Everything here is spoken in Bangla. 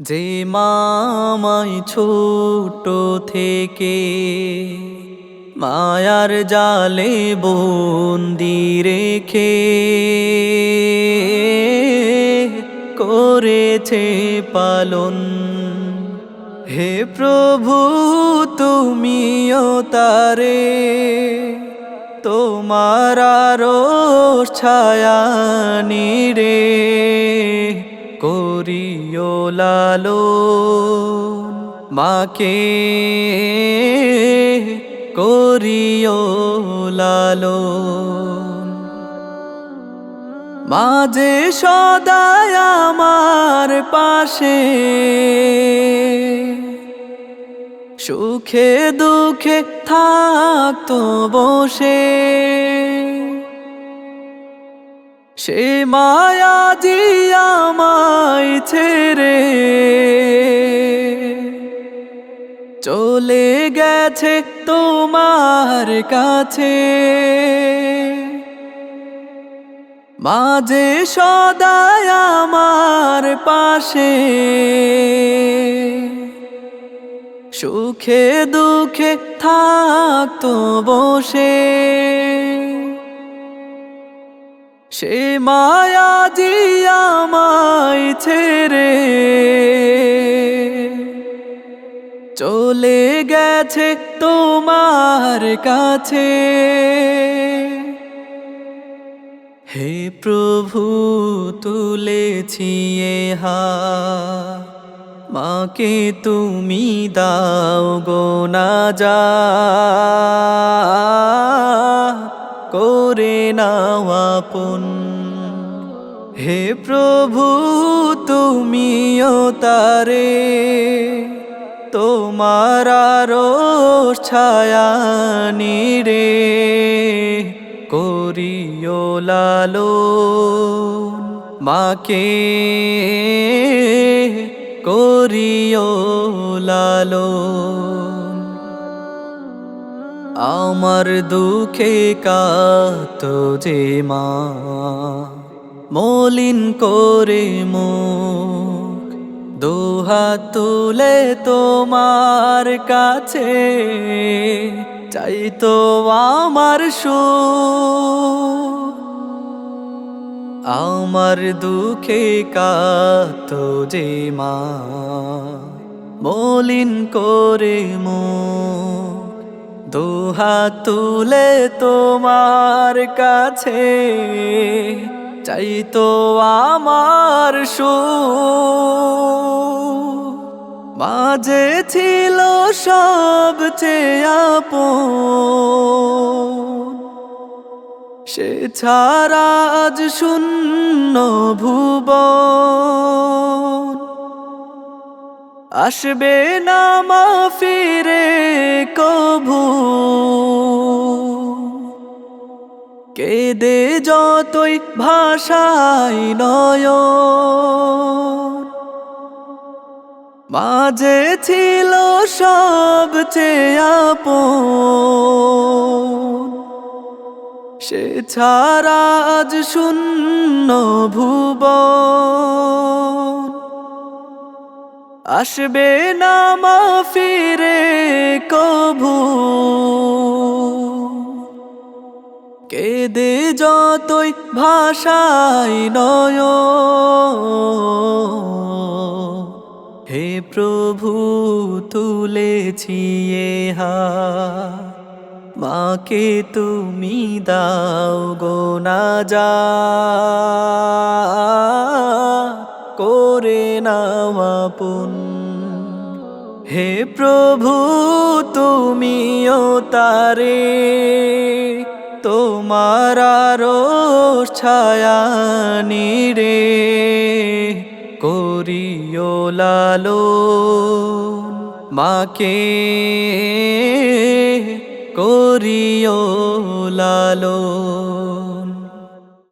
যে মামাই ছোট থেকে মায়ার জালে বন্দি রেখে করেছে পালন। হে প্রভু, তুমিও তারে, তোমার ছায়া নিরে করিও লালো মাকে করিও লালো মাঝে সদায় আমার পাশে সুখে দুঃখে থাকতো বসে। সে মায়া জি আমায় ছেড়ে। চলে গেছে তোমার কাছে। মাঝে সদায় আমার পাশে। সুখে দুঃখে থাকতো বসে। সে মায়া আমায় ছেড়ে। চলে গেছে তোমার কাছে। হে প্রভু, তুলেছি হা মাকে তুমি দাও গো না যা। আপন হে প্রভু তুমিও তারে। তোমার আরও ছায়া নিরে করিও লালো মাকে করিও লালো আমার দুঃখে কাত যে মা। মলিন করে মুখ, দুহাত তুলে তোমার কাছে। চাইতো আমার সু আমার দুঃখে কাত যে মা। মলিন করে মুখ দুহাত তুলে তোমার কাছে চাইতো আমার সু মাঝে ছিল সব আপন, সে ছাড়া আজ শূন্য ভুব আসবে না মা ফিরে কভু। কেদে যতই ভাষাই নয় মাঝে ছিল সব আপন। সে ছাড়া আজ শূন্য ভুব আসবে না মা ফিরে কভু কেদে যতই ভাষাই নয় হে প্রভু তুলেছি হা মাকে তুমি দাও গো না যা। করে নাও আপন। হে প্রভু, তুমিও তারে। তোমার আরও ছায়া নিরে করিও লালো মাকে করিও লালো